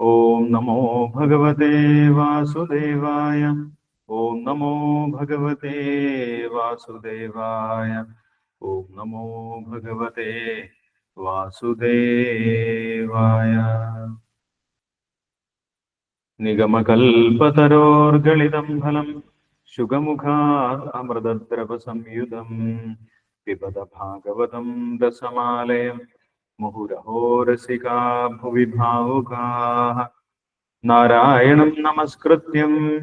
ॐ नमो भगवते वासुदेवाय। ॐ नमो भगवते वासुदेवाय। ॐ नमो भगवते वासुदेवाय। निगमकल्पतरोर्गलितं फलं शुगमुखात् अमृतद्रवसंयुतम् पिबत भागवतं रसमालयम्। मुहुरहो रसिका भुवि भावुकाः नारायणं नमस्कृत्यं,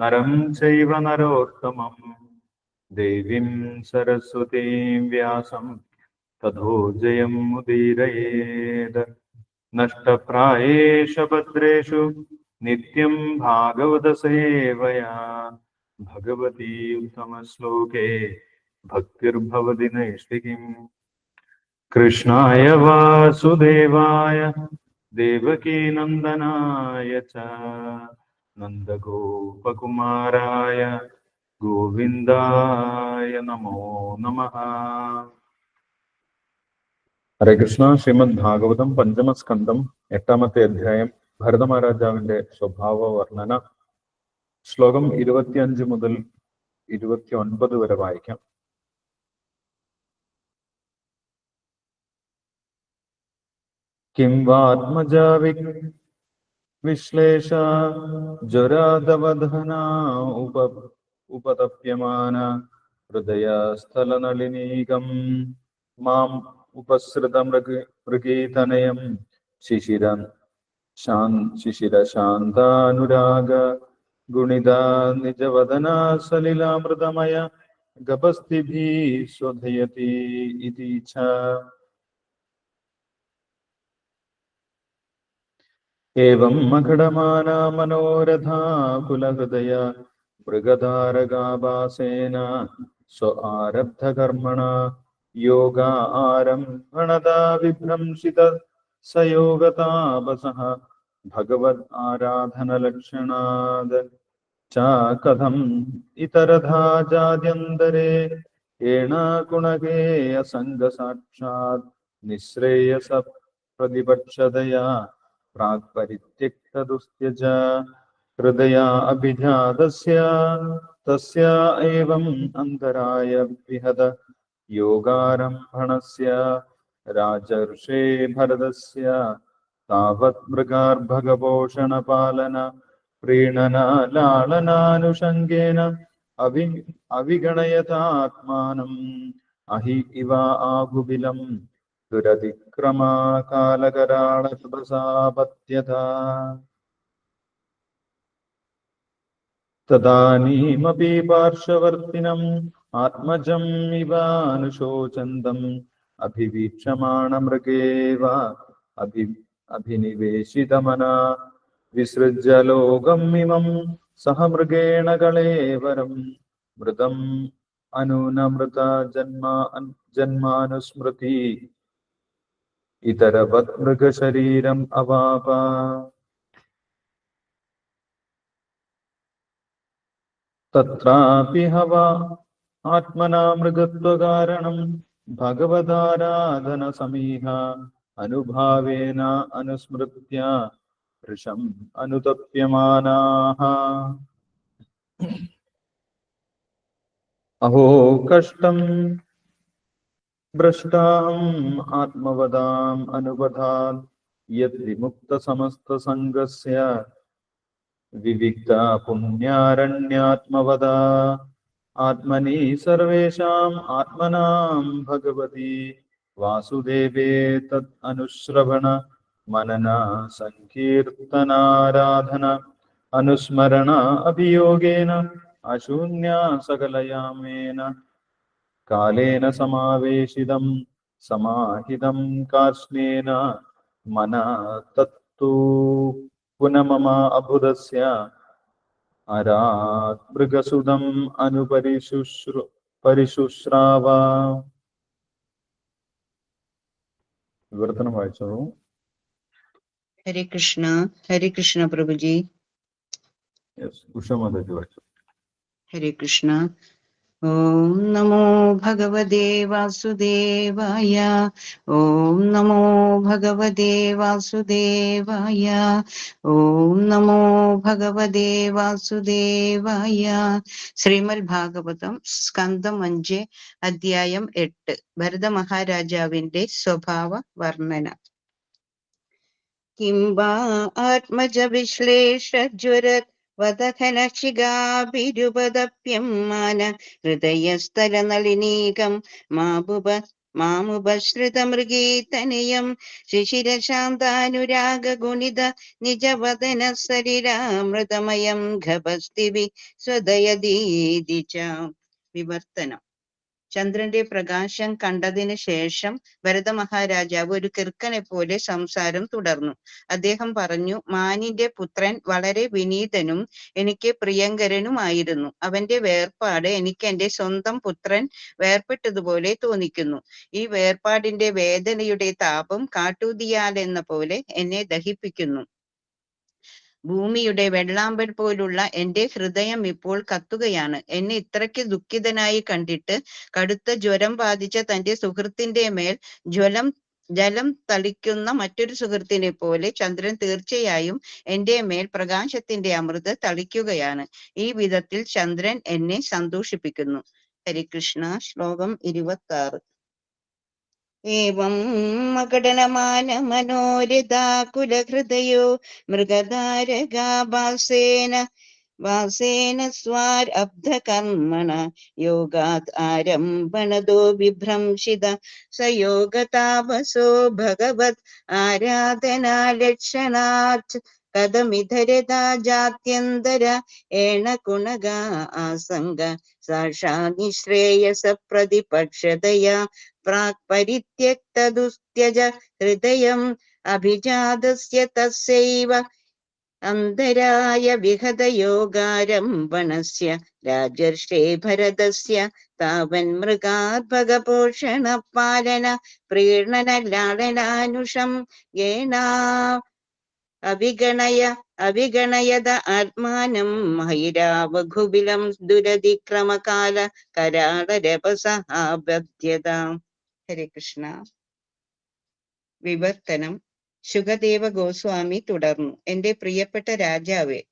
नरं चैव नरोत्तमं। देवीं सरस्वतीं व्यासं, ततो जयं मुदीरयेत् नष्टप्रायेष भद्रेषु नित्यं भागवतसेवया। भगवती उत्तमश्लोके भक्तिर्भवति नैष्टिकीम् കൃഷ്ണായ വാസുദേവായ ദേവകീനന്ദനായ ച നന്ദഗോപകുമാരായ ഗോവിന്ദായ നമോ നമ. ഹരേ കൃഷ്ണ. ശ്രീമദ് ഭാഗവതം പഞ്ചമസ്കന്ധം എട്ടാമത്തെ അധ്യായം ഭരതമഹാരാജാവിന്റെ സ്വഭാവ വർണന ശ്ലോകം ഇരുപത്തിയഞ്ച് മുതൽ ഇരുപത്തി ഒൻപത് വരെ വായിക്കാം. किं वात्मजाविक् विश्लेषा ज्वरादवधना उप, उपतप्यमाना हृदयास्थलनलिनीगम् माम् उपसृतमृग, मृगीतनयं। शिशिरन् शान्, शिशिरशान्तानुराग। गुणिदा निजवदना सलिलामृतमय। गभस्तिभिः शोधयति इति च। एवं मखडमाना मनोरथा कुलहृदय मृगधारगाभासेन स्व आरब्धकर्मणा योगा आरम्भणदा विभ्रंशित स योगतापसः भगवद् आराधनलक्षणाद् च कथम् इतरधा जाद्यन्तरे एणाकुणगे असङ्गसाक्षात् निःश्रेयस प्रतिपक्षतया प्राक्परित्यक्तदुस्त्यज हृदया अभिजातस्य तस्य एवम् अन्तराय विहद योगारम्भणस्य राजर्षे भरतस्य तावत् मृगार्भगपोषणपालन प्रीणन लालनानुषङ्गेन अभि अविगणयतात्मानम् अहि इव आहुबिलम् ദുരതിക്രമാ കാലകരാള ശുഭസാപത്യത തദാനീമപി പാർശ്വവർത്തിനം ആത്മജം ഇവാനുശോചന്തം അഭിവീക്ഷമാണ മൃഗേവ അഭി അഭിനിവേശിതമന വിസൃജ്യ ലോകം ഇമം സഹ മൃഗേണ കളേവരം മൃതം അനൂനമൃത ജന്മ ജന്മാനുസ്മൃതി ഇതരവത് മൃഗശരീരം അവാപ. തത്രാപി ഹവ ആത്മനാ മൃഗത്വകാരണം ഭഗവതാരാധന സമീഹ അനുഭാവേന അനുസ്മൃത്യ ഋഷം അനുതപ്യമാനാഹ. അഹോ കഷ്ടം भ्रष्टाम् आत्मवदाम् अनुपधात् यद्विमुक्तसमस्तसङ्गस्य विविक्ता पुण्यारण्यात्मवदा आत्मनि सर्वेषाम् आत्मनां भगवती वासुदेवे तत् अनुश्रवण मनन सङ्कीर्तनाराधन अनुस्मरण अभियोगेन अशून्या सकलयामेन കാലേന സമാവേശിതം സമാഹിതം കാർഷ്ണേന മന തത്തു പുനമമ അഭുതസ്യ അരാത് മൃഗസുതം അനുപരിശുശ്രു പരിശുശ്രാവ വിവർത്തനം വായിച്ചോളൂ ഹരി കൃഷ്ണ ഹരി കൃഷ്ണ പ്രഭുജി ഉഷമ ഹരി കൃഷ്ണ ഓം നമോ ഭഗവതേ വാസുദേവായ ഓം നമോ ഭഗവതേ വാസുദേവായ ഓം നമോ ഭഗവതേ വാസുദേവായ. ശ്രീമദ് ഭാഗവതം സ്കന്ധം അഞ്ച് അധ്യായം എട്ട് ഭരത മഹാരാജാവിന്റെ സ്വഭാവ വർണന. കിംബാ ആത്മജ വിശ്ലേഷജ്വര വദഘനശിഖാഭിരുപദപ്യം മാന ഹൃദയസ്ഥലനളിനീകം മാബുപ മാമുപശ്രിതമൃഗീതനയം ശിശിരശാന്താനുരാഗഗുണിത നിജവദന സരിരാമൃതമയം ഘപസ്തിവി സ്വദയദീതി ച വിവർത്തനം. ചന്ദ്രന്റെ പ്രകാശം കണ്ടതിന് ശേഷം ഭരത മഹാരാജാവ് ഒരു കിർക്കനെ പോലെ സംസാരം തുടർന്നു. അദ്ദേഹം പറഞ്ഞു മാനിന്റെ പുത്രൻ വളരെ വിനീതനും എനിക്ക് പ്രിയങ്കരനുമായിരുന്നു. അവന്റെ വേർപാട് എനിക്ക് എന്റെ സ്വന്തം പുത്രൻ വേർപെട്ടതുപോലെ തോന്നിക്കുന്നു. ഈ വേർപാടിന്റെ വേദനയുടെ താപം കാട്ടൂതിയാൽ എന്ന പോലെ എന്നെ ദഹിപ്പിക്കുന്നു. ഭൂമിയുടെ വെള്ളാമ്പൽ പോലുള്ള എന്റെ ഹൃദയം ഇപ്പോൾ കത്തുകയാണ്. എന്നെ ഇത്രയ്ക്ക് ദുഃഖിതനായി കണ്ടിട്ട് കടുത്ത ജ്വരം ബാധിച്ച തന്റെ സുഹൃത്തിന്റെ മേൽ ജ്വലം ജലം തളിക്കുന്ന മറ്റൊരു സുഹൃത്തിനെ പോലെ ചന്ദ്രൻ തീർച്ചയായും എന്റെ മേൽ പ്രകാശത്തിന്റെ അമൃത് തളിക്കുകയാണ്. ഈ വിധത്തിൽ ചന്ദ്രൻ എന്നെ സന്തോഷിപ്പിക്കുന്നു. ഹരികൃഷ്ണ ശ്ലോകം ഇരുപത്തി ആറ് ഏവം മകടനമാന മനോരഥാകുലഹൃദയോ മൃഗധാരകാഭാസേന വാസേന സ്വാരബ്ധകർമ്മണ യോഗാത് ആരംഭണതോ വിഭ്രംശിത സയോഗതാപസോ ഭഗവത് ആരാധനാലക്ഷണാത് കഥമിധരതാ ജാത്യന്തര ഏണ കുണഗ ആസംഗ. സാക്ഷാ നിശ്രേയസ പ്രതിപക്ഷതയാ പ്രാക് പരിത്യക്തദുസ്ത്യജ ഹൃദയം അഭിജാതസ്യ തസ്യൈവ അന്തരായ വിഹതയോഗാരംഭണസ്യ രാജർഷേ ഭരതസ്യ താവൻ മൃഗാത്ഭകപോഷണ പാലന പ്രീണന ലാളനാനുഷം ഏണാ അവിഗണയ അവിഗണയത ആത്മാനം മഹിരാവഘുബിലം ദുരതിക്രമകാല കരാളരപസഹാബദ്ധ്യത ഹരേ കൃഷ്ണ. വിവർത്തനം. ശുഗദേവ ഗോസ്വാമി തുടർന്നു. എന്റെ പ്രിയപ്പെട്ട രാജാവേ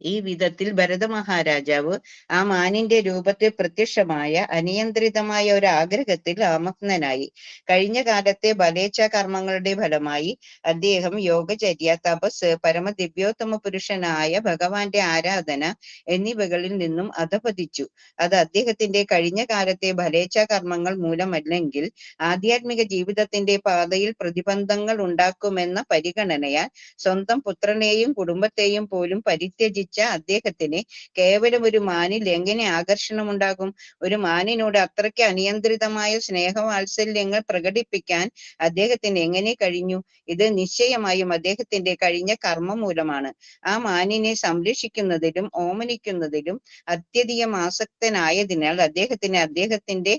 ഈ വിധത്തിൽ ഭരത മഹാരാജാവ് ആ മാനിന്റെ രൂപത്തിൽ പ്രത്യക്ഷമായ അനിയന്ത്രിതമായ ഒരു ആഗ്രഹത്തിൽ ആമഗ്നനായി. കഴിഞ്ഞ കാലത്തെ ബലേച്ഛ കർമ്മങ്ങളുടെ ഫലമായി അദ്ദേഹം യോഗചര്യ തപസ് പരമദിവ്യോത്തമ പുരുഷനായ ഭഗവാന്റെ ആരാധന എന്നിവകളിൽ നിന്നും അധപതിച്ചു. അത് അദ്ദേഹത്തിന്റെ കഴിഞ്ഞ കാലത്തെ ബലേച്ഛ കർമ്മങ്ങൾ മൂലമല്ലെങ്കിൽ ആധ്യാത്മിക ജീവിതത്തിന്റെ പാതയിൽ പ്രതിബന്ധങ്ങൾ ഉണ്ടാക്കുമെന്ന പരിഗണനയാൽ സ്വന്തം പുത്രനെയും കുടുംബത്തെയും പോലും പരിത്യജിച്ച അദ്ദേഹത്തിന് കേവലം ഒരു മാനിൽ എങ്ങനെ ആകർഷണമുണ്ടാകും? ഒരു മാനിനോട് അത്രയ്ക്ക് അനിയന്ത്രിതമായ സ്നേഹവാത്സല്യങ്ങൾ പ്രകടിപ്പിക്കാൻ അദ്ദേഹത്തിന് എങ്ങനെ കഴിഞ്ഞു? ഇത് നിശ്ചയമായും അദ്ദേഹത്തിന്റെ കഴിഞ്ഞ കർമ്മം മൂലമാണ്. ആ മാനിനെ സംരക്ഷിക്കുന്നതിലും ഓമനിക്കുന്നതിലും അത്യധികം ആസക്തനായതിനാൽ അദ്ദേഹത്തിന് അദ്ദേഹത്തിന്റെ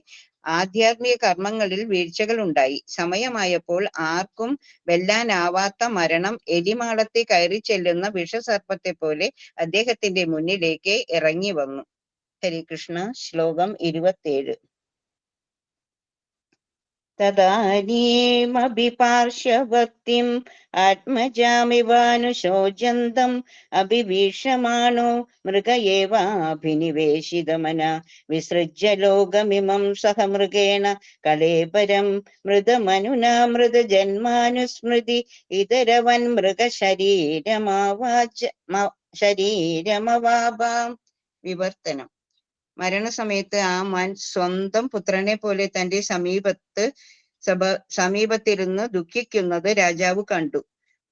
ആധ്യാത്മിക കർമ്മങ്ങളിൽ വീഴ്ചകൾ ഉണ്ടായി സമയമായപ്പോൾ ആർക്കും വെല്ലാനാവാത്ത മരണം എലിമാളത്തെ കയറി ചെല്ലുന്ന വിഷസർപ്പത്തെ പോലെ അദ്ദേഹത്തിന്റെ മുന്നിലേക്ക് ഇറങ്ങി വന്നു. ഹരികൃഷ്ണ ശ്ലോകം ഇരുപത്തേഴ്. തദാനീമഭിപാർശ്വവർത്തിം ആത്മജാമിവാനുശോചന്തം അഭിവീക്ഷമാണോ മൃഗയേവാഭിനിവേശിതമന? വിസൃജ്യ ലോകമിമം സഹ മൃഗേണ കലേപരം മൃതമനുനാ മൃതജന്മാനുസ്മൃതി ഇതരവൻ മൃഗശരീരമാവാച ശരീരമവാഭാം വിവർത്തനം. മരണസമയത്ത് ആ മാൻ സ്വന്തം പുത്രനെ പോലെ തന്റെ സമീപത്ത് സഭ സമീപത്തിരുന്ന് ദുഃഖിക്കുന്നത് രാജാവ് കണ്ടു.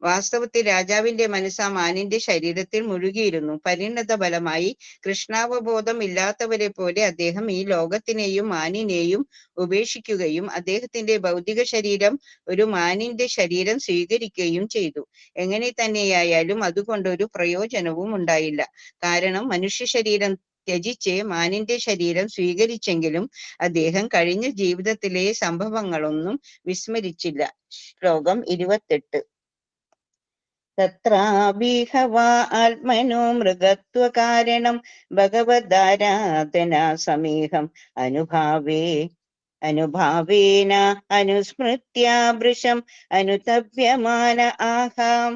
വാസ്തവത്തിൽ രാജാവിന്റെ മനസ്സ് ആ മാനിന്റെ ശരീരത്തിൽ മുഴുകിയിരുന്നു. പരിണത ഫലമായി കൃഷ്ണാവബോധം ഇല്ലാത്തവരെ പോലെ അദ്ദേഹം ഈ ലോകത്തിനെയും മാനിനെയും ഉപേക്ഷിക്കുകയും അദ്ദേഹത്തിന്റെ ഭൗതിക ശരീരം ഒരു മാനിന്റെ ശരീരം സ്വീകരിക്കുകയും ചെയ്തു. എങ്ങനെ തന്നെയായാലും അതുകൊണ്ട് ഒരു പ്രയോജനവും ഉണ്ടായില്ല. കാരണം മനുഷ്യ ശരീരം ത്യജിച്ച് മാനിന്റെ ശരീരം സ്വീകരിച്ചെങ്കിലും അദ്ദേഹം കഴിഞ്ഞ ജീവിതത്തിലെ സംഭവങ്ങളൊന്നും വിസ്മരിച്ചില്ല. ശ്ലോകം ഇരുപത്തെട്ട്. തത്രാഭിഹവാ ആത്മനോ മൃഗത്വകാരണം ഭഗവദാരാധനാ സമീഹം അനുഭാവേ അനുഭാവേന അനുസ്മൃത്യാ വൃഷം അനുതവ്യമാന ആഹാം.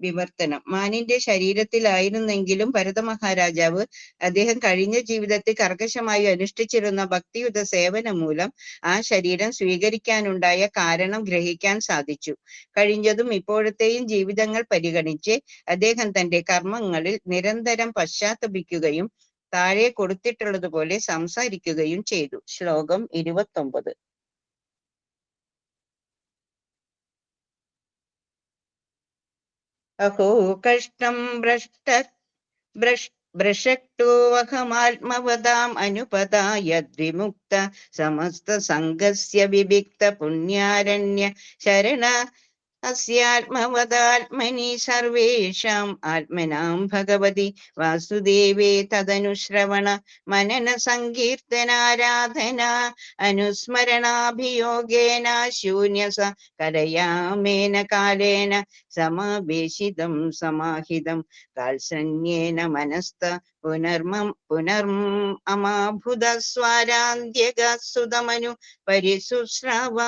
വിവർത്തനം. മാനിന്റെ ശരീരത്തിലായിരുന്നെങ്കിലും ഭരത മഹാരാജാവ് അദ്ദേഹം കഴിഞ്ഞ ജീവിതത്തിൽ കർക്കശമായി അനുഷ്ഠിച്ചിരുന്ന ഭക്തിയുത സേവനം മൂലം ആ ശരീരം സ്വീകരിക്കാനുണ്ടായ കാരണം ഗ്രഹിക്കാൻ സാധിച്ചു. കഴിഞ്ഞതും ഇപ്പോഴത്തെയും ജീവിതങ്ങൾ പരിഗണിച്ച് അദ്ദേഹം തന്റെ കർമ്മങ്ങളിൽ നിരന്തരം പശ്ചാത്തപിക്കുകയും താഴെ കൊടുത്തിട്ടുള്ളതുപോലെ സംസാരിക്കുകയും ചെയ്തു. ശ്ലോകം ഇരുപത്തൊമ്പത്. അഹോ കഷ്ടം ഭ്രഷ്ട ഭ്രഷ് ഭ്രഷക്തോവഹമാത്മവതാം അനുപതായദ്വിമുക്ത സമസ്ത സംഘസ്യ വിവിക്ത പുണ്യാരണ്യ ശരണ അസ്യാത്മവതാത്മനി സർവേഷാം ആത്മനാം ഭഗവതി വാസുദേവേ തദനുശ്രവണ മനന സങ്കീർത്തനാരാധന അനുസ്മരണാഭിയോഗേന ശൂന്യസ കലയാമേന കാലേന സമാവേശിതം സമാഹിതം मनस्त പുനർമം പുനർം അമാഭുത സ്വാരാന്ത്യഗസുതമനു പരിശുശ്രാവ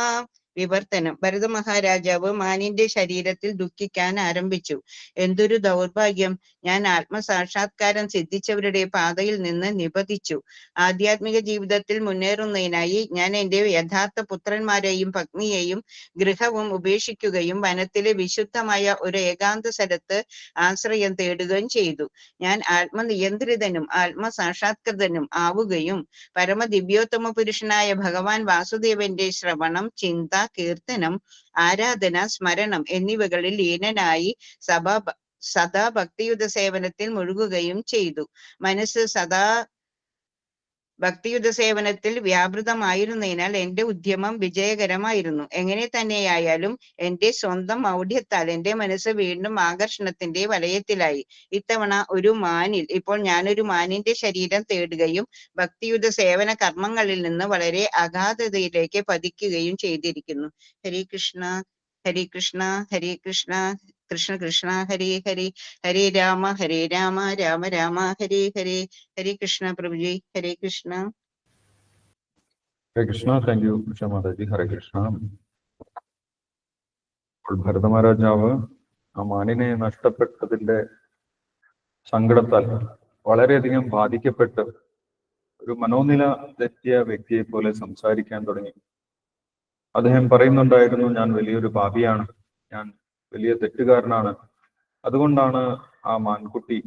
വിവർത്തനം. ഭരത മഹാരാജാവ് മാനിന്റെ ശരീരത്തിൽ ദുഃഖിക്കാൻ ആരംഭിച്ചു. എന്തൊരു ദൗർഭാഗ്യം. ഞാൻ ആത്മസാക്ഷാത്കാരം സിദ്ധിച്ചവരുടെ പാതയിൽ നിന്ന് നിപതിച്ചു. ആധ്യാത്മിക ജീവിതത്തിൽ മുന്നേറുന്നതിനായി ഞാൻ എന്റെ യഥാർത്ഥ പുത്രന്മാരെയും പത്നിയെയും ഗൃഹവും ഉപേക്ഷിക്കുകയും വനത്തിലെ വിശുദ്ധമായ ഒരു ഏകാന്ത സ്ഥലത്ത് ആശ്രയം തേടുകയും ചെയ്തു. ഞാൻ ആത്മനിയന്ത്രിതനും ആത്മസാക്ഷാത്കൃതനും ആവുകയും പരമ ദിവ്യോത്തമ പുരുഷനായ ഭഗവാൻ വാസുദേവന്റെ ശ്രവണം ചിന്ത കീർത്തനം ആരാധന സ്മരണം എന്നിവകളിൽ ലീനനായി സഭ സദാ ഭക്തിയുത സേവനത്തിൽ മുഴുകുകയും ചെയ്തു. മനസ്സ് സദാ ഭക്തിയുത സേവനത്തിൽ വ്യാപൃതമായിരുന്നതിനാൽ എന്റെ ഉദ്യമം വിജയകരമായിരുന്നു. എങ്ങനെ തന്നെയായാലും എന്റെ സ്വന്തം മൗഢ്യത്താൽ എന്റെ മനസ്സ് വീണ്ടും ആകർഷണത്തിന്റെ വലയത്തിലായി. ഇത്തവണ ഒരു മാനിൽ ഇപ്പോൾ ഞാനൊരു മാനിന്റെ ശരീരം തേടുകയും ഭക്തിയുത സേവന കർമ്മങ്ങളിൽ നിന്ന് വളരെ അഗാധതയിലേക്ക് പതിക്കുകയും ചെയ്തിരിക്കുന്നു. Hari Krishna Hari Krishna Hari Krishna. Krishna Krishna Hari Hari Hari Rama Hari Rama Rama Rama Hari Hari Hari Krishna Prabhuji Hare Krishna. Hare Krishna thank you Usha Mataji Hare Krishna. ഭരതമഹാരാജാവ് Bharata മഹാരാജാവ് ആ മാനിനെ നഷ്ടപ്പെട്ടതിന്റെ സങ്കടത്താൽ വളരെയധികം ബാധിക്കപ്പെട്ട് ഒരു മനോനില തെറ്റിയ വ്യക്തിയെ പോലെ സംസാരിക്കാൻ തുടങ്ങി. അദ്ദേഹം പറയുന്നുണ്ടായിരുന്നു ഞാൻ വലിയൊരു പാപിയാണ്. ഞാൻ വലിയ തെറ്റുകാരനാണ്. അതുകൊണ്ടാണ് ആ മാൻകുട്ടി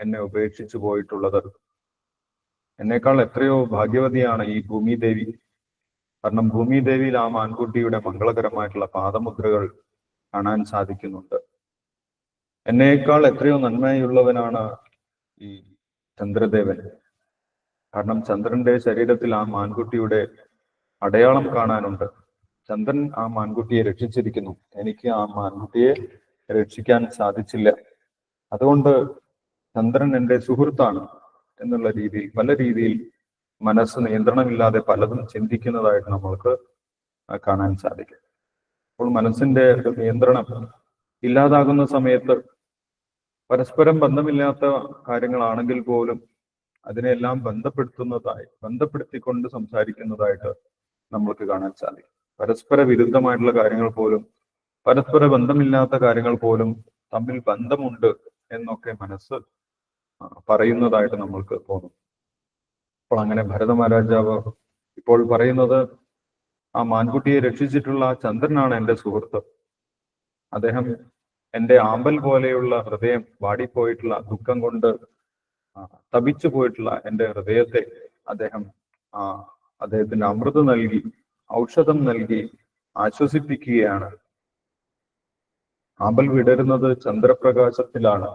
എന്നെ ഉപേക്ഷിച്ചു പോയിട്ടുള്ളത്. എന്നേക്കാൾ എത്രയോ ഭാഗ്യവതിയാണ് ഈ ഭൂമിദേവി. കാരണം ഭൂമിദേവിയിൽ ആ മാൻകുട്ടിയുടെ മംഗളകരമായിട്ടുള്ള പാദമുദ്രകൾ കാണാൻ സാധിക്കുന്നുണ്ട്. എന്നേക്കാൾ എത്രയോ നന്മയുള്ളവനാണ് ഈ ചന്ദ്രദേവൻ. കാരണം ചന്ദ്രന്റെ ശരീരത്തിൽ ആ മാൻകുട്ടിയുടെ അടയാളം കാണാനുണ്ട്. ചന്ദ്രൻ ആ മാൻകുട്ടിയെ രക്ഷിച്ചിരിക്കുന്നു. എനിക്ക് ആ മാൻകുട്ടിയെ രക്ഷിക്കാൻ സാധിച്ചില്ല. അതുകൊണ്ട് ചന്ദ്രൻ എന്റെ സുഹൃത്താണ് എന്നുള്ള രീതിയിൽ പല രീതിയിൽ മനസ്സ് നിയന്ത്രണമില്ലാതെ പലതും ചിന്തിക്കുന്നതായിട്ട് നമ്മൾക്ക് കാണാൻ സാധിക്കും. അപ്പോൾ മനസ്സിന്റെ ഒരു നിയന്ത്രണം ഇല്ലാതാകുന്ന സമയത്ത് പരസ്പരം ബന്ധമില്ലാത്ത കാര്യങ്ങളാണെങ്കിൽ പോലും അതിനെല്ലാം ബന്ധപ്പെടുത്തുന്നതായി ബന്ധപ്പെടുത്തിക്കൊണ്ട് സംസാരിക്കുന്നതായിട്ട് നമ്മൾക്ക് കാണാൻ സാധിക്കും. പരസ്പര വിരുദ്ധമായിട്ടുള്ള കാര്യങ്ങൾ പോലും പരസ്പര ബന്ധമില്ലാത്ത കാര്യങ്ങൾ പോലും തമ്മിൽ ബന്ധമുണ്ട് എന്നൊക്കെ മനസ്സ് പറയുന്നതായിട്ട് നമ്മൾക്ക് തോന്നും. അപ്പോൾ അങ്ങനെ ഭരത മഹാരാജാവ് ഇപ്പോൾ പറയുന്നത് ആ മാൻകുട്ടിയെ രക്ഷിച്ചിട്ടുള്ള ആ ചന്ദ്രനാണ് എന്റെ സുഹൃത്ത്. അദ്ദേഹം എന്റെ ആമ്പൽ പോലെയുള്ള ഹൃദയം വാടിപ്പോയിട്ടുള്ള ദുഃഖം കൊണ്ട് തപിച്ചു പോയിട്ടുള്ള എന്റെ ഹൃദയത്തെ അദ്ദേഹം ആ അദ്ദേഹത്തിന്റെ അമൃത് നൽകി ഔഷധം നൽകി ആശ്വസിപ്പിക്കുകയാണ്. ആമ്പൽ വിടരുന്നത് ചന്ദ്രപ്രകാശത്തിലാണ്.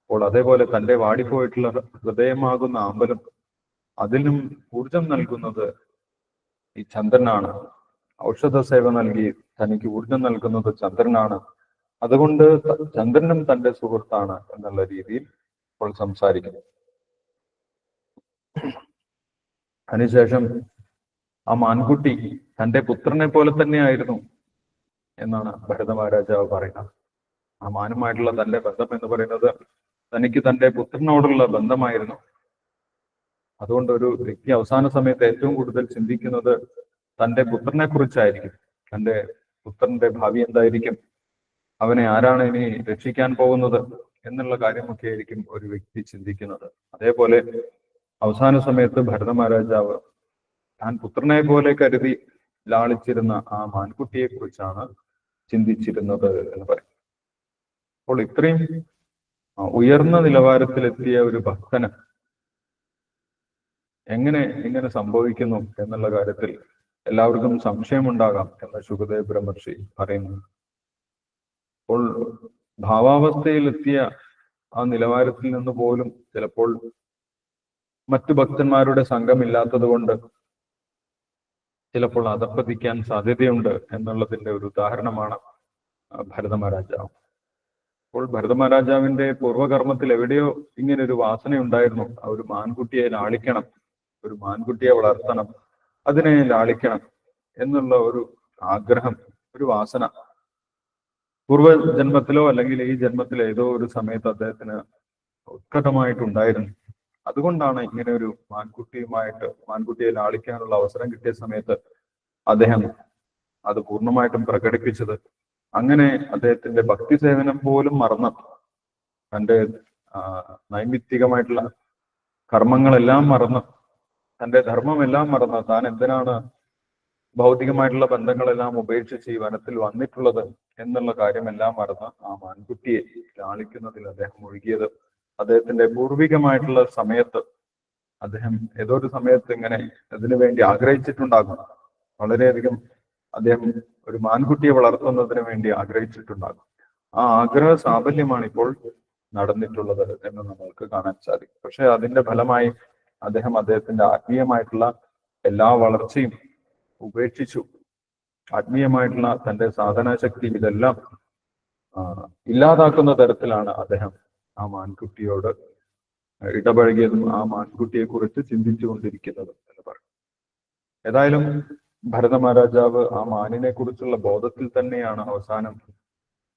അപ്പോൾ അതേപോലെ തന്റെ വാടിപ്പോയിട്ടുള്ള ഹൃദയമാകുന്ന ആമ്പലും അതിനും ഊർജം നൽകുന്നത് ഈ ചന്ദ്രനാണ്. ഔഷധ സേവ നൽകി തനിക്ക് ഊർജം നൽകുന്നത് ചന്ദ്രനാണ്. അതുകൊണ്ട് ചന്ദ്രനും തന്റെ സുഹൃത്താണ് എന്നുള്ള രീതിയിൽ ഇപ്പോൾ സംസാരിക്കുന്നു. അതിനുശേഷം ആ മാൻകുട്ടി തന്റെ പുത്രനെ പോലെ തന്നെയായിരുന്നു എന്നാണ് ഭരത മഹാരാജാവ് പറയുന്നത്. ആ മാനുമായിട്ടുള്ള തന്റെ ബന്ധം എന്ന് പറയുന്നത് തനിക്ക് തന്റെ പുത്രനോടുള്ള ബന്ധമായിരുന്നു. അതുകൊണ്ട് ഒരു വ്യക്തി അവസാന സമയത്ത് ഏറ്റവും കൂടുതൽ ചിന്തിക്കുന്നത് തന്റെ പുത്രനെ കുറിച്ചായിരിക്കും. തന്റെ പുത്രന്റെ ഭാവി എന്തായിരിക്കും? അവനെ ആരാണ് ഇനി രക്ഷിക്കാൻ പോകുന്നത് എന്നുള്ള കാര്യമൊക്കെ ആയിരിക്കും ഒരു വ്യക്തി ചിന്തിക്കുന്നത്. അതേപോലെ അവസാന സമയത്ത് ഭരത മഹാരാജാവ് താൻ പുത്രനെ പോലെ കരുതി ലാളിച്ചിരുന്ന ആ മാൻകുട്ടിയെ കുറിച്ചാണ് ചിന്തിച്ചിരുന്നത് എന്ന് പറയും. അപ്പോൾ ഇത്രയും ഉയർന്ന നിലവാരത്തിലെത്തിയ ഒരു ഭക്തന് എങ്ങനെ ഇങ്ങനെ സംഭവിക്കുന്നു എന്നുള്ള കാര്യത്തിൽ എല്ലാവർക്കും സംശയമുണ്ടാകാം എന്ന് ശുഭദേവ് ബ്രഹ്മർഷി പറയുന്നു. അപ്പോൾ ഭാവാവസ്ഥയിലെത്തിയ ആ നിലവാരത്തിൽ നിന്ന് പോലും ചിലപ്പോൾ മറ്റു ഭക്തന്മാരുടെ സംഘമില്ലാത്തത് കൊണ്ട് ചിലപ്പോൾ അധപ്പതിക്കാൻ സാധ്യതയുണ്ട് എന്നുള്ളതിന്റെ ഒരു ഉദാഹരണമാണ് ഭരതമഹാരാജാവ് അപ്പോൾ ഭരതമഹാരാജാവിന്റെ പൂർവകർമ്മത്തിൽ എവിടെയോ ഇങ്ങനെ ഒരു വാസന ഉണ്ടായിരുന്നു ആ ഒരു മാൻകുട്ടിയെ ലാളിക്കണം ഒരു മാൻകുട്ടിയെ വളർത്തണം അതിനെ ലാളിക്കണം എന്നുള്ള ഒരു ആഗ്രഹം ഒരു വാസന. പൂർവ ജന്മത്തിലോ അല്ലെങ്കിൽ ഈ ജന്മത്തിലോ ഏതോ ഒരു സമയത്ത് അദ്ദേഹത്തിന് ഉത്കടമായിട്ടുണ്ടായിരുന്നു അതുകൊണ്ടാണ് ഇങ്ങനെ ഒരു മാൻകുട്ടിയുമായിട്ട് മാൻകുട്ടിയെ ലാളിക്കാനുള്ള അവസരം കിട്ടിയ സമയത്ത് അദ്ദേഹം അത് പൂർണമായിട്ടും പ്രകടിപ്പിച്ചത്. അങ്ങനെ അദ്ദേഹത്തിന്റെ ഭക്തി സേവനം പോലും മറന്ന് തന്റെ നൈമിത്തികമായിട്ടുള്ള കർമ്മങ്ങളെല്ലാം മറന്ന് തന്റെ ധർമ്മമെല്ലാം മറന്ന് താൻ എന്തിനാണ് ഭൗതികമായിട്ടുള്ള ബന്ധങ്ങളെല്ലാം ഉപേക്ഷിച്ച് ഈ വനത്തിൽ വന്നിട്ടുള്ളത് എന്നുള്ള കാര്യമെല്ലാം മറന്ന് ആ മാൻകുട്ടിയെ ലാളിക്കുന്നതിൽ അദ്ദേഹം ഒഴുകിയത് അദ്ദേഹത്തിന്റെ പൂർവികമായിട്ടുള്ള സമയത്ത് അദ്ദേഹം ഏതോ ഒരു സമയത്ത് ഇങ്ങനെ അതിനു വേണ്ടി ആഗ്രഹിച്ചിട്ടുണ്ടാകും. വളരെയധികം അദ്ദേഹം ഒരു മാൻകുട്ടിയെ വളർത്തുന്നതിന് വേണ്ടി ആഗ്രഹിച്ചിട്ടുണ്ടാകും. ആ ആഗ്രഹ സാഫല്യമാണ് ഇപ്പോൾ നടന്നിട്ടുള്ളത് എന്ന് നമ്മൾക്ക് കാണാൻ സാധിക്കും. പക്ഷെ അതിന്റെ ഫലമായി അദ്ദേഹം അദ്ദേഹത്തിന്റെ ആത്മീയമായിട്ടുള്ള എല്ലാ വളർച്ചയും ഉപേക്ഷിച്ചു. ആത്മീയമായിട്ടുള്ള തന്റെ സാധനാശക്തി ഇതെല്ലാം ഇല്ലാതാക്കുന്ന തരത്തിലാണ് അദ്ദേഹം ആ മാൻകുട്ടിയോട് ഇടപഴകിയതും ആ മാൻകുട്ടിയെ കുറിച്ച് ചിന്തിച്ചു കൊണ്ടിരിക്കുന്നതും എന്ന് പറയും. ഏതായാലും ഭരത മഹാരാജാവ് ആ മാനിനെ കുറിച്ചുള്ള ബോധത്തിൽ തന്നെയാണ് അവസാനം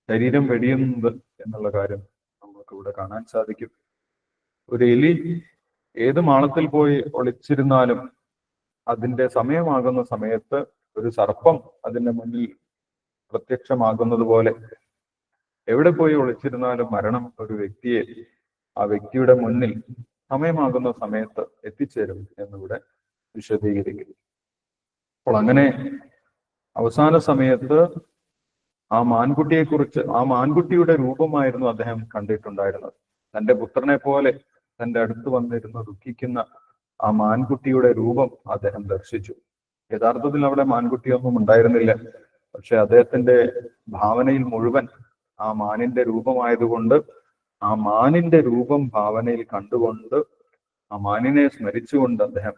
ശരീരം വെടിയുന്നത് എന്നുള്ള കാര്യം നമുക്ക് ഇവിടെ കാണാൻ സാധിക്കും. ഒരു എലി ഏത് മാളത്തിൽ പോയി ഒളിച്ചിരുന്നാലും അതിന്റെ സമയമാകുന്ന സമയത്ത് ഒരു സർപ്പം അതിന്റെ മുന്നിൽ പ്രത്യക്ഷമാകുന്നത് പോലെ എവിടെ പോയി ഒളിച്ചിരുന്നാലും മരണം ഒരു വ്യക്തിയെ ആ വ്യക്തിയുടെ മുന്നിൽ സമയമാകുന്ന സമയത്ത് എത്തിച്ചേരും എന്നിവിടെ വിശദീകരിക്കുന്നു. അപ്പോൾ അങ്ങനെ അവസാന സമയത്ത് ആ മാൻകുട്ടിയെ കുറിച്ച് ആ മാൻകുട്ടിയുടെ രൂപമായിരുന്നു അദ്ദേഹം കണ്ടിട്ടുണ്ടായിരുന്നത്. തന്റെ പുത്രനെ പോലെ തന്റെ അടുത്ത് വന്നിരുന്ന് ദുഃഖിക്കുന്ന ആ മാൻകുട്ടിയുടെ രൂപം അദ്ദേഹം ദർശിച്ചു. യഥാർത്ഥത്തിൽ അവിടെ മാൻകുട്ടിയൊന്നും ഉണ്ടായിരുന്നില്ല. പക്ഷെ അദ്ദേഹത്തിന്റെ ഭാവനയിൽ മുഴുവൻ ആ മാനിന്റെ രൂപമായതുകൊണ്ട് ആ മാനിന്റെ രൂപം ഭാവനയിൽ കണ്ടുകൊണ്ട് ആ മാനിനെ സ്മരിച്ചുകൊണ്ട് അദ്ദേഹം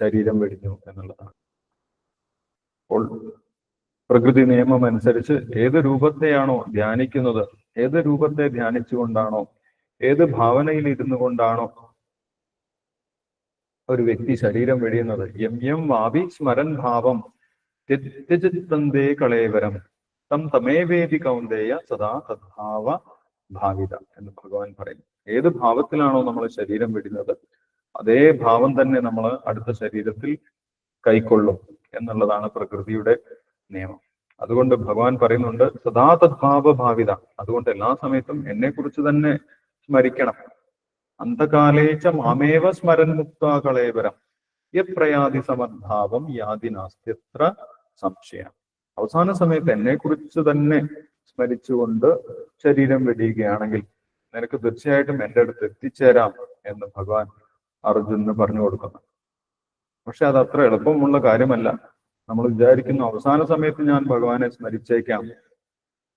ശരീരം വെടിഞ്ഞു എന്നുള്ളതാണ്. അപ്പോൾ പ്രകൃതി നിയമം അനുസരിച്ച് ഏത് രൂപത്തെയാണോ ധ്യാനിക്കുന്നത് ഏത് രൂപത്തെ ധ്യാനിച്ചുകൊണ്ടാണോ ഏത് ഭാവനയിൽ ഇരുന്നു കൊണ്ടാണോ ഒരു വ്യക്തി ശരീരം വെടിയുന്നത്? എം എം വാവി സ്മരൻ ഭാവം ത്യജിത്തന്തേ കളേവരം. തം തമേവേദി കൗന്ദേയ സദാ തദ്ഭാവ ഭാവിത എന്ന് ഭഗവാൻ പറയുന്നു. ഏത് ഭാവത്തിലാണോ നമ്മൾ ശരീരം വിടുന്നത് അതേ ഭാവം തന്നെ നമ്മൾ അടുത്ത ശരീരത്തിൽ കൈക്കൊള്ളും എന്നുള്ളതാണ് പ്രകൃതിയുടെ നിയമം. അതുകൊണ്ട് ഭഗവാൻ പറയുന്നുണ്ട് സദാ തദ്ഭാവ ഭാവിത. അതുകൊണ്ട് എല്ലാ സമയത്തും എന്നെ കുറിച്ച് തന്നെ സ്മരിക്കണം. അന്ധകാലേച്ച മാമേവ സ്മരൻ മുക്താകളേവരം യപ്രയാതി സമദ്ഭാവം യാതി നാസ്ത്യത്ര സംശയം. അവസാന സമയത്ത് എന്നെ കുറിച്ച് തന്നെ സ്മരിച്ചുകൊണ്ട് ശരീരം വെടിയുകയാണെങ്കിൽ നിനക്ക് തീർച്ചയായിട്ടും എന്റെ അടുത്ത് എത്തിച്ചേരാം എന്ന് ഭഗവാൻ അർജുനന് പറഞ്ഞു കൊടുക്കുന്നു. പക്ഷെ അത് അത്ര എളുപ്പമുള്ള കാര്യമല്ല. നമ്മൾ വിചാരിക്കുന്നു അവസാന സമയത്ത് ഞാൻ ഭഗവാനെ സ്മരിച്ചേക്കാം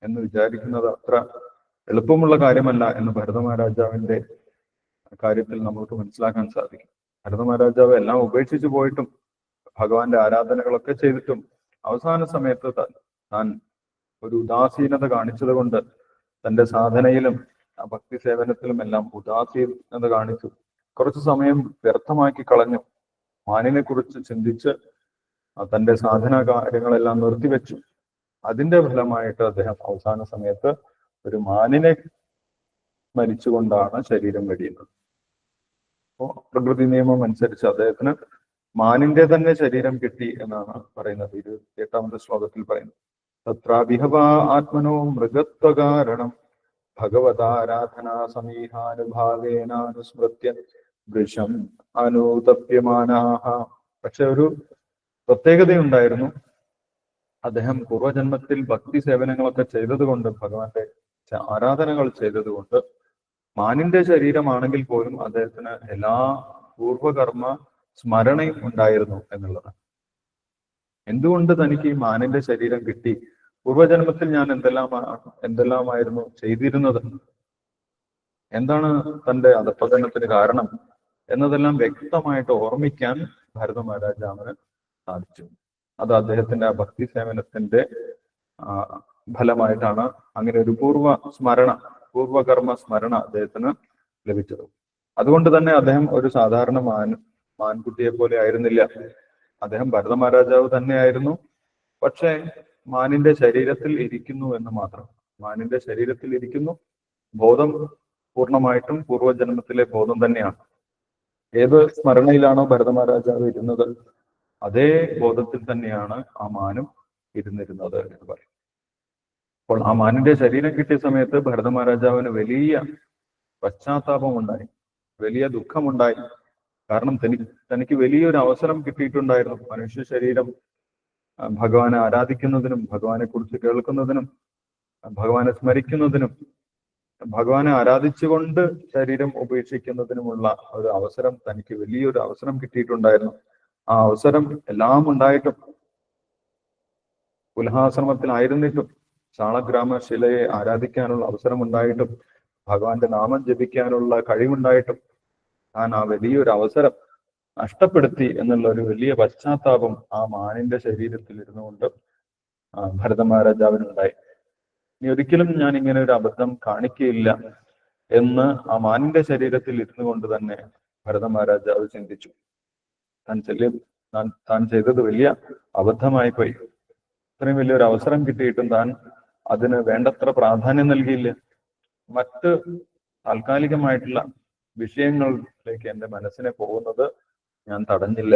എന്ന് വിചാരിക്കുന്നത് അത്ര എളുപ്പമുള്ള കാര്യമല്ല എന്ന് ഭരതമഹാരാജാവിന്റെ കാര്യത്തിൽ നമ്മൾക്ക് മനസ്സിലാക്കാൻ സാധിക്കും. ഭരതമഹാരാജാവ് എല്ലാം ഉപേക്ഷിച്ചു പോയിട്ടും ഭഗവാന്റെ ആരാധനകളൊക്കെ ചെയ്തിട്ടും അവസാന സമയത്ത് താൻ ഒരു ഉദാസീനത കാണിച്ചത് കൊണ്ട് തന്റെ സാധനയിലും ഭക്തി സേവനത്തിലും എല്ലാം ഉദാസീനത കാണിച്ചു. കുറച്ചു സമയം വ്യർത്ഥമാക്കി കളഞ്ഞു. മാനിനെ കുറിച്ച് ചിന്തിച്ച് തന്റെ സാധന കാര്യങ്ങളെല്ലാം നിർത്തിവെച്ചു. അതിന്റെ ഫലമായിട്ട് അദ്ദേഹം അവസാന സമയത്ത് ഒരു മാനിനെ മരിച്ചുകൊണ്ടാണ് ശരീരം വെടിയുന്നത്. അപ്പോ പ്രകൃതി നിയമം അനുസരിച്ച് അദ്ദേഹത്തിന് മാനിന്റെ തന്നെ ശരീരം കിട്ടി എന്നാണ് പറയുന്നത്. ഇരുപത്തി എട്ടാമത്തെ ശ്ലോകത്തിൽ പറയുന്നത് തത്രാഭിഹവ ആത്മനോ മൃഗത്വകാരണം. ഭഗവതാരാധനാ സമീഹാനുഭാവേനാനുസ്മൃത്യ വൃഷം അനുതപ്യമാനാഹ. പക്ഷെ ഒരു പ്രത്യേകതയുണ്ടായിരുന്നു. അദ്ദേഹം പൂർവജന്മത്തിൽ ഭക്തി സേവനങ്ങളൊക്കെ ചെയ്തതുകൊണ്ട് ഭഗവാന്റെ ആരാധനകൾ ചെയ്തതുകൊണ്ട് മാനിന്റെ ശരീരമാണെങ്കിൽ പോലും അദ്ദേഹത്തിന് എല്ലാ പൂർവകർമ്മ സ്മരണയും ഉണ്ടായിരുന്നു എന്നുള്ളതാണ് എന്തുകൊണ്ട് തനിക്ക് ഈ മാനിന്റെ ശരീരം കിട്ടി? പൂർവജന്മത്തിൽ ഞാൻ എന്തെല്ലാം എന്തെല്ലാമായിരുന്നു ചെയ്തിരുന്നത്? എന്താണ് തന്റെ അധപ്പതനത്തിന് കാരണം? എന്നതെല്ലാം വ്യക്തമായിട്ട് ഓർമ്മിക്കാൻ ഭരത മഹാരാജാവിന് സാധിച്ചു. അത് അദ്ദേഹത്തിന്റെ ആ ഭക്തി സേവനത്തിന്റെ ഫലമായിട്ടാണ് അങ്ങനെ ഒരു പൂർവ സ്മരണ പൂർവകർമ്മ സ്മരണ അദ്ദേഹത്തിന് ലഭിച്ചത്. അതുകൊണ്ട് തന്നെ അദ്ദേഹം ഒരു സാധാരണ മാൻ മാൻകുട്ടിയെ പോലെ ആയിരുന്നില്ല. അദ്ദേഹം ഭരത മഹാരാജാവ് തന്നെയായിരുന്നു. പക്ഷേ മാനിന്റെ ശരീരത്തിൽ ഇരിക്കുന്നു എന്ന് മാത്രം. മാനിന്റെ ശരീരത്തിൽ ഇരിക്കുന്നു. ബോധം പൂർണമായിട്ടും പൂർവജന്മത്തിലെ ബോധം തന്നെയാണ്. ഏത് സ്മരണയിലാണോ ഭരത മഹാരാജാവ് ഇരുന്നത് അതേ ബോധത്തിൽ തന്നെയാണ് ആ മാനും ഇരുന്നിരുന്നത് എന്ന് പറയും. അപ്പോൾ ആ മാനിന്റെ ശരീരം കിട്ടിയ സമയത്ത് ഭരത മഹാരാജാവിന് വലിയ പശ്ചാത്താപം ഉണ്ടായി വലിയ ദുഃഖമുണ്ടായി. കാരണം തനി തനിക്ക് വലിയൊരു അവസരം കിട്ടിയിട്ടുണ്ടായിരുന്നു. മനുഷ്യ ശരീരം ഭഗവാനെ ആരാധിക്കുന്നതിനും ഭഗവാനെ കുറിച്ച് കേൾക്കുന്നതിനും ഭഗവാനെ സ്മരിക്കുന്നതിനും ഭഗവാനെ ആരാധിച്ചുകൊണ്ട് ശരീരം ഉപേക്ഷിക്കുന്നതിനുമുള്ള ഒരു അവസരം തനിക്ക് വലിയൊരു അവസരം കിട്ടിയിട്ടുണ്ടായിരുന്നു. ആ അവസരം എല്ലാം ഉണ്ടായിട്ടും ഉൽഹാശ്രമത്തിലായിരുന്നിട്ടും ശാളഗ്രാമ ശിലയെ ആരാധിക്കാനുള്ള അവസരം ഉണ്ടായിട്ടും ഭഗവാന്റെ നാമം ജപിക്കാനുള്ള കഴിവുണ്ടായിട്ടും താൻ ആ വലിയൊരു അവസരം നഷ്ടപ്പെടുത്തി എന്നുള്ള ഒരു വലിയ പശ്ചാത്താപം ആ മാനിന്റെ ശരീരത്തിൽ ഇരുന്നുകൊണ്ട് കൊണ്ട് ഭരത മഹാരാജാവിനുണ്ടായി. ഇനി ഒരിക്കലും ഞാൻ ഇങ്ങനെ ഒരു അബദ്ധം കാണിക്കയില്ല എന്ന് ആ മാനിന്റെ ശരീരത്തിൽ ഇരുന്നു കൊണ്ട് തന്നെ ഭരത മഹാരാജാവ് ചിന്തിച്ചു. താൻ ചെല്ലിയ താൻ താൻ ചെയ്തത് വലിയ അബദ്ധമായി പോയി. ഇത്രയും വലിയൊരു അവസരം കിട്ടിയിട്ടും താൻ അതിന് വേണ്ടത്ര പ്രാധാന്യം നൽകിയില്ല. മറ്റ് താൽക്കാലികമായിട്ടുള്ള വിഷയങ്ങളിലേക്ക് എന്റെ മനസ്സിനെ പോകുന്നത് ഞാൻ തടഞ്ഞില്ല.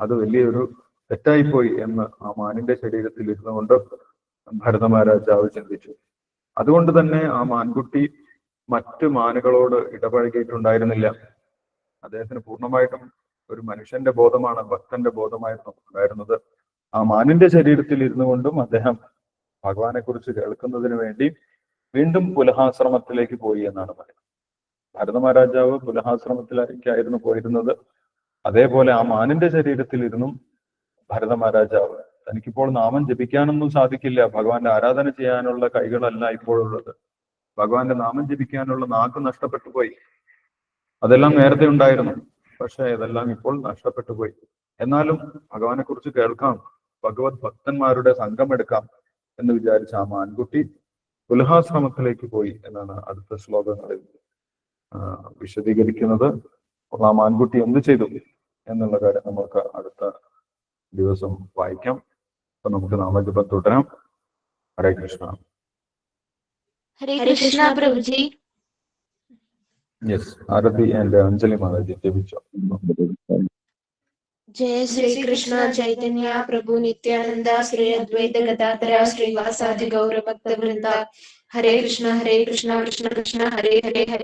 അത് വലിയൊരു തെറ്റായിപ്പോയി എന്ന് ആ മാനിന്റെ ശരീരത്തിൽ ഇരുന്നു കൊണ്ട് ഭരത മഹാരാജാവ് ചിന്തിച്ചു. അതുകൊണ്ട് തന്നെ ആ മാൻകുട്ടി മറ്റു മാനുകളോട് ഇടപഴകിയിട്ടുണ്ടായിരുന്നില്ല. അദ്ദേഹത്തിന് പൂർണമായിട്ടും ഒരു മനുഷ്യന്റെ ബോധമാണ് ഭക്തന്റെ ബോധമായിരുന്നു ഉണ്ടായിരുന്നത്. ആ മാനിന്റെ ശരീരത്തിൽ ഇരുന്നു കൊണ്ടും അദ്ദേഹം ഭഗവാനെ കുറിച്ച് കേൾക്കുന്നതിന് വേണ്ടി വീണ്ടും പുലഹാശ്രമത്തിലേക്ക് പോയി എന്നാണ് പറയുന്നത്. ഭരത മഹാരാജാവ് പുലഹാശ്രമത്തിലേക്കായിരുന്നു പോയിരുന്നത്. അതേപോലെ ആ മാനിന്റെ ശരീരത്തിൽ ഇരുന്നും ഭരത മഹാരാജാവ് തനിക്കിപ്പോൾ നാമം ജപിക്കാനൊന്നും സാധിക്കില്ല. ഭഗവാന്റെ ആരാധന ചെയ്യാനുള്ള കൈകളല്ല ഇപ്പോഴുള്ളത്. ഭഗവാന്റെ നാമം ജപിക്കാനുള്ള നാക്ക് നഷ്ടപ്പെട്ടു പോയി. അതെല്ലാം നേരത്തെ ഉണ്ടായിരുന്നു. പക്ഷെ ഇതെല്ലാം ഇപ്പോൾ നഷ്ടപ്പെട്ടു പോയി. എന്നാലും ഭഗവാനെ കുറിച്ച് കേൾക്കാം. ഭഗവത് ഭക്തന്മാരുടെ സംഘം എടുക്കാം എന്ന് വിചാരിച്ച ആ മാൻകുട്ടി പുലഹാശ്രമത്തിലേക്ക് പോയി എന്നാണ് അടുത്ത ശ്ലോകങ്ങളിൽ വിശദീകരിക്കുന്നത് അപ്പോൾ ആ മാൻകുട്ടി എന്ത് ചെയ്തു എന്നുള്ള കാര്യം നമുക്ക് അടുത്ത ദിവസം വായിക്കാം അപ്പൊ നമുക്ക് നാമജപം തുടരാം ഹരേ കൃഷ്ണ हरे कृष्णा प्रभु जी yes Aarathi and Anjali Mataji ജപിച്ചോ जय श्री कृष्ण चैतन्य प्रभु नित्यानंद श्री अद्वैत गदाधर श्रीवासादि गौर भक्त वृंदा हरे कृष्ण हरे कृष्ण कृष्ण कृष्ण हरे हरे हरे